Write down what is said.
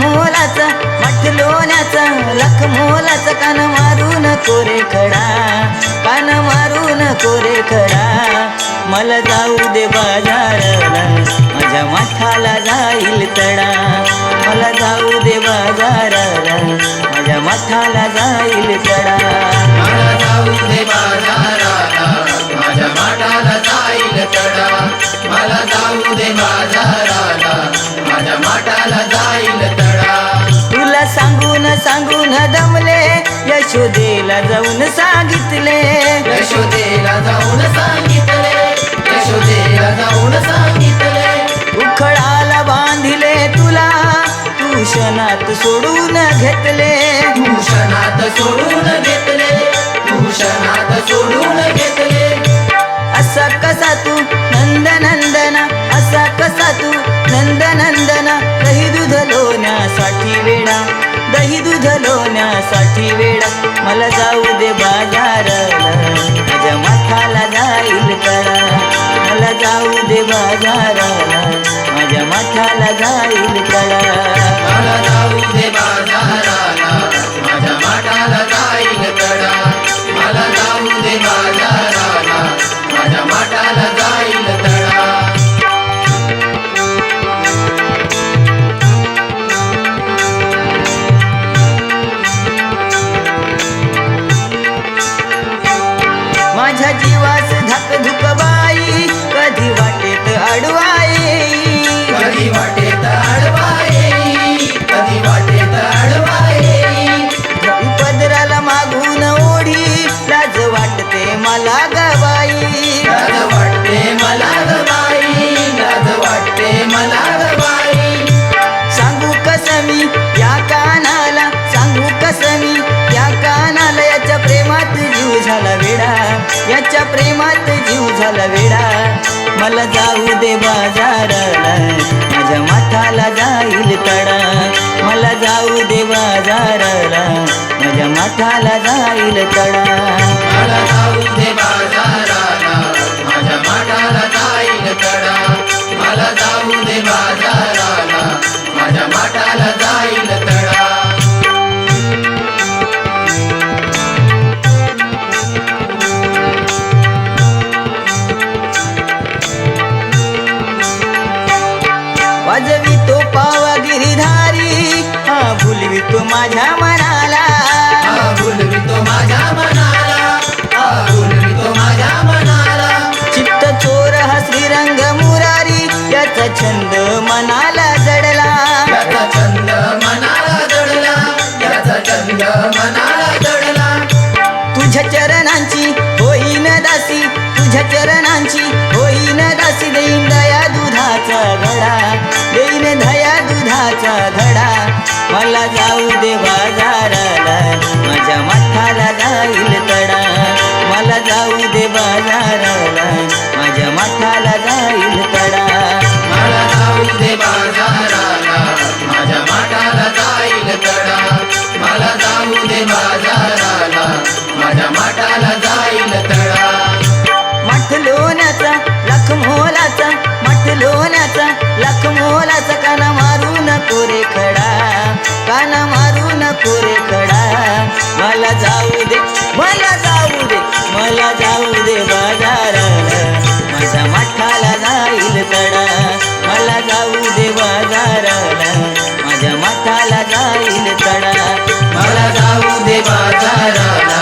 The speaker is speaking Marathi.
मोलाचा मठ लोण्याचा लख मोलाचा कान मारून कोरे खडा कान मारून कोरे खडा. मला जाऊ दे बाजाराला माझ्या मठाला जाईल तडा. मला जाऊ दे बाजाराला माझ्या मठाला जाईल तडा. मला जाऊ दे बाजाराला माझ्या मठाला जाईल तडा. मला जाऊ दे बाजाराला सांगून दमले यशोदेला जाऊन सांगितले. यशोदेला जाऊन सांगितले यशोदेला जाऊन सांगितले. उखळाला बांधिले तुला तुषणात सोडून घेतले. भूषणात सोडून घेतले भूषणात सोडून घेतले. असा कसा तू नंद नंदना माझ्यासाठी वेळ मला जाऊ दे बाजार माझ्या माथाला जाईल कळा मला जाऊ दे बाजार माझ्या माथाला जाईल कळा मला गवाई लाज वाटते मला ग बाई लाज वाटते मला ग बाई सांगू कसं मी या कानाला सांगू कसं मी या कानाला याच्या प्रेमात जीव झाला वेडा. याच्या प्रेमात जीव झाला वेडा. मला जाऊ दे बाजाराला माझ्या माथाला जाईल तडा. मला जाऊ दे बाजाराला माझ्या माथाला जाईल तडा. भुलवी तो माझ्या मनाला. माझ्या मनाला. माझ्या मनाला. चित्त चोर हा श्रीरंग मुरारी याचा छंद मनाला जडला. याचा छंद मनाला जडला. याचा छंद मनाला जडला. तुझ्या चरणांची होईन दासी तुझ्या चरणांची होईन दासी. देईन दया दुधाचा घडा देईन दया दुधाचा घडा मला जाऊ दे बाजाराला. माझ्या माथाला जाईल तडा. मला जाऊ दे बाजाराला. माझ्या माथाला जाईल मला जाऊ दे मला जाऊ दे मला जाऊ दे बाजाराला. माझ्या मठाला जाईल तडा मला जाऊ दे बाजाराला. माझ्या मठाला जाईल तडा मला जाऊ दे बाजाराला.